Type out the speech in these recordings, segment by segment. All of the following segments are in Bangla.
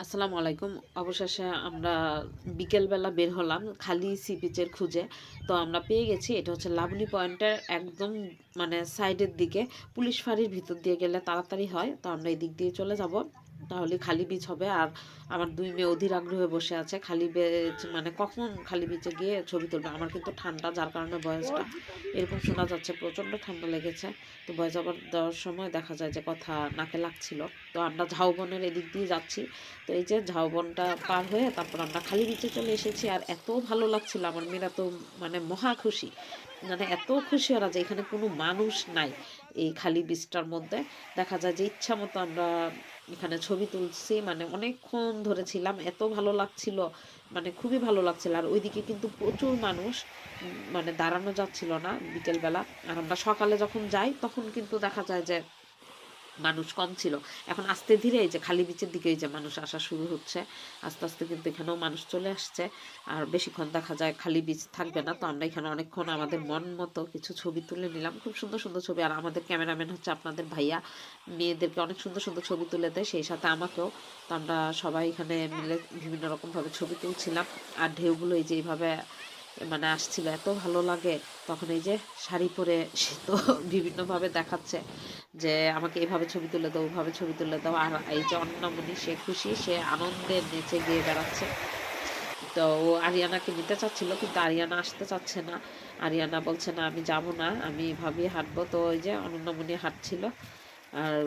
আসসালামু আলাইকুম। অবশেষে আমরা বিকেলবেলা বের হলাম খালি সি বিচের খুঁজে। তো আমরা পেয়ে গেছি, এটা হচ্ছে লাভলি পয়েন্টের একদম মানে সাইডের দিকে। পুলিশ ফাঁড়ির ভিতর দিয়ে গেলে তাড়াতাড়ি হয়, তো আমরা এই দিক দিয়ে চলে যাব। তাহলে খালি বিচ হবে। আর আমার দুই মেয়ে অধীর আগ্রহে বসে আছে। খালি বিচ মানে কখন খালি বিচে গিয়ে ছবি তুলবে? আমার কিন্তু ঠান্ডা, যার কারণে বয়সটা এরকম শোনা যাচ্ছে, প্রচণ্ড ঠান্ডা লেগেছে। তো বয়স আবার দেওয়ার সময় দেখা যায় যে কথা নাকে লাগছিল। তো আমরা ঝাউবনের এদিক দিয়ে যাচ্ছি। তো এই যে ঝাউবনটা পার হয়ে তারপর আমরা খালি বিচে চলে এসেছি। আর এত ভালো লাগছিল আমার মেয়েরা তো মানে মহা খুশি। মানে এত খুশি ওরা যে এখানে কোনো মানুষ নাই এই খালি বিচটার মধ্যে। দেখা যায় যে ইচ্ছা মতো আমরা এখানে ছবি তুলছি মানে অনেকক্ষণ ধরে ছিলাম, এত ভালো লাগছিল মানে খুবই ভালো লাগছিল। আর ওইদিকে কিন্তু প্রচুর মানুষ মানে দাঁড়ানো যাচ্ছিল না বিকেলবেলা। আর আমরা সকালে যখন যাই, তখন কিন্তু দেখা যায় যে মানুষ কম ছিল। এখন আস্তে ধীরে এই যে খালি বিচের দিকে এই যে মানুষ আসা শুরু হচ্ছে, আস্তে আস্তে কিন্তু এখানেও মানুষ চলে আসছে। আর বেশিক্ষণ দেখা যায় খালি বিচ থাকবে না, তো আমরা এখানে অনেকক্ষণ আমাদের মন মতো কিছু ছবি তুলে নিলাম। খুব সুন্দর সুন্দর ছবি। আর আমাদের ক্যামেরাম্যান হচ্ছে আপনাদের ভাইয়া। মেয়েদেরকে অনেক সুন্দর সুন্দর ছবি তুলে দেয়, সেই সাথে আমাকেও। তো আমরা সবাই এখানে মিলে বিভিন্ন রকমভাবে ছবি তুলছিলাম। আর ঢেউগুলো এই যে এইভাবে মানে আসছিল, এত ভালো লাগে। তখন এই যে শাড়ি পরে সে তো বিভিন্নভাবে দেখাচ্ছে। যে আমাকে এভাবে ছবি তুলে দাও, ওভাবে ছবি তুলে দাও। আর এই যে অন্নমণি, সে খুশি, সে আনন্দে নেচে গিয়ে বেড়াচ্ছে। তো ও আরিয়ানাকে নিতে চাচ্ছিল, কিন্তু আরিয়ানা আসতে চাচ্ছে না। আরিয়ানা বলছে, না, আমি যাব না, আমি এভাবেই হাঁটবো। তো ওই যে অনন্যমণি হাঁটছিল। আর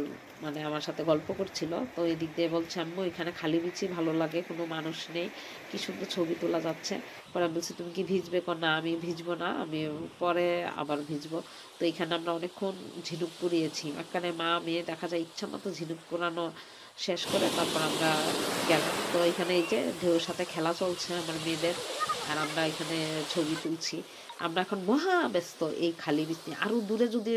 মানে আমার সাথে গল্প করছিল। তো এই দিক দিয়ে বলছে, আম্মু, এখানে খালি বিচি ভালো লাগে, কোনো মানুষ নেই, কি সুন্দর ছবি তোলা যাচ্ছে? পরে আমি বলছি, তুমি কি ভিজবে? কো না, আমি ভিজবো না, আমি পরে আবার ভিজবো। তো এখানে আমরা অনেকক্ষণ ঝিনুক পুড়িয়েছি। এখানে মা, মেয়ে, দেখা যায় ইচ্ছা মতো ঝিনুক পুরানো শেষ করে তারপর আমরা গেলাম। তো এখানে এই যে ঢেউর সাথে খেলা চলছে আমার মেয়েদের, আর আমরা এখানে ছবি তুলছি। আমরা এখন মহা ব্যস্ত এই খালি বৃষ্টি নিয়ে। আরও দূরে যদি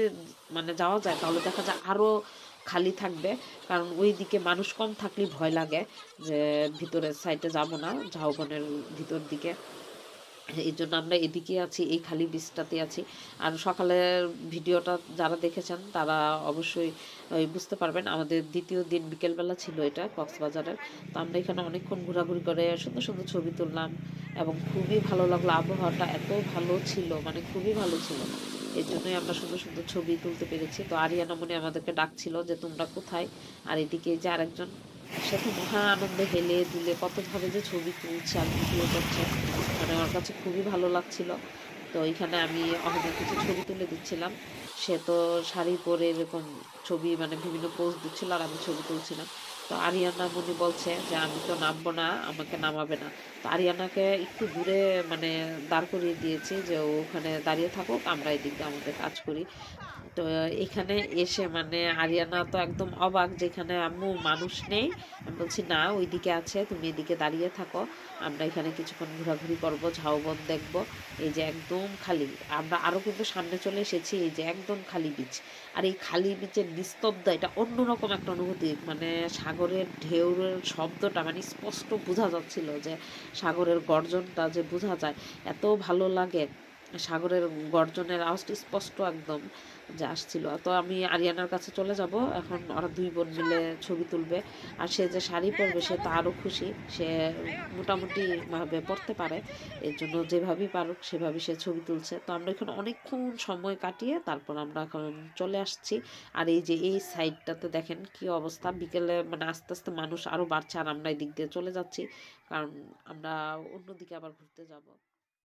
মানে যাওয়া যায়, তাহলে দেখা যায় আরও খালি থাকবে। কারণ ওই দিকে মানুষ কম থাকলে ভয় লাগে যে ভিতরের সাইডে যাব না, ঝাউবনের ভিতর দিকে। এই জন্য আমরা এদিকে আছি, এই খালি বীজটাতে আছি। আর সকালের ভিডিওটা যারা দেখেছেন, তারা অবশ্যই বুঝতে পারবেন, আমাদের দ্বিতীয় দিন বিকেলবেলা ছিল এটা কক্সবাজারের। তো আমরা এখানে অনেকক্ষণ ঘোরাঘুরি করে সুন্দর সুন্দর ছবি তুললাম এবং খুবই ভালো লাগল। আবহাওয়াটা এত ভালো ছিল মানে খুবই ভালো ছিল। এর জন্যই আমরা সুন্দর সুন্দর ছবি তুলতে পেরেছি। তো আরিয়ানা মনে আমাদেরকে ডাকছিল যে, তোমরা কোথায়? আর এদিকে যে আরেকজন সে তো মহা আনন্দে হেলে দুলে কতভাবে যে ছবি তুলছে আর ভিডিও করছে মানে আমার কাছে খুবই ভালো লাগছিল। তো এখানে আমি অনেক কিছু ছবি তুলে দিচ্ছিলাম। সে তো শাড়ি পরে এরকম ছবি মানে বিভিন্ন পোজ দিচ্ছিল আর আমি ছবি তুলছিলাম। তো আরিয়ানা মনি বলছে যে, আমি তো নামবো না, আমাকে নামাবে না। তো আরিয়ানাকে একটু দূরে মানে দাঁড় করিয়ে দিয়েছি যে ওখানে দাঁড়িয়ে থাকুক, আমরা এদিক আমাদের কাজ করি। তো, এখানে এসে মানে আরিয়ানা তো একদম অবাক যেখানে, আম্মু, মানুষ নেই? আমি বলছি, না, ওইদিকে আছে, তুমি এদিকে দাঁড়িয়ে থাকো। আমরা এখানে কিছুক্ষণ ঘোরাঘুরি করব, ঝাউবন দেখব। এই যে একদম খালি, আমরা আরও কিন্তু সামনে চলে এসেছি, এই যে একদম খালি বিচ আর এই খালি বিচের নিস্তব্ধ, এটা অন্যরকম একটা অনুভূতি মানে সাগরের ঢেউয়ের শব্দটা মানে স্পষ্ট বোঝা যাচ্ছিল যে সাগরের গর্জনটা যে বোঝা যায়, এত ভালো লাগে। সাগরের গর্জনের আওয়াজটা স্পষ্ট একদম যে আসছিল। তো আমি আরিয়ানার কাছে চলে যাব। এখন ওরা দুই বোন মিলে ছবি তুলবে। আর সে যে শাড়ি পরবে, সে তো আরও খুশি। সে মোটামুটি ভাবে পড়তে পারে। এর জন্য যেভাবেই পারুক সেভাবেই সে ছবি তুলছে। তো আমরা এখানে অনেকক্ষণ সময় কাটিয়ে তারপর আমরা এখন চলে আসছি। আর এই যে এই সাইডটাতে দেখেন কি অবস্থা। বিকেলে মানে আস্তে আস্তে মানুষ আরও বাড়ছে। আর আমরা এই দিক দিয়ে চলে যাচ্ছি। কারণ আমরা অন্যদিকে আবার ঘুরতে যাব।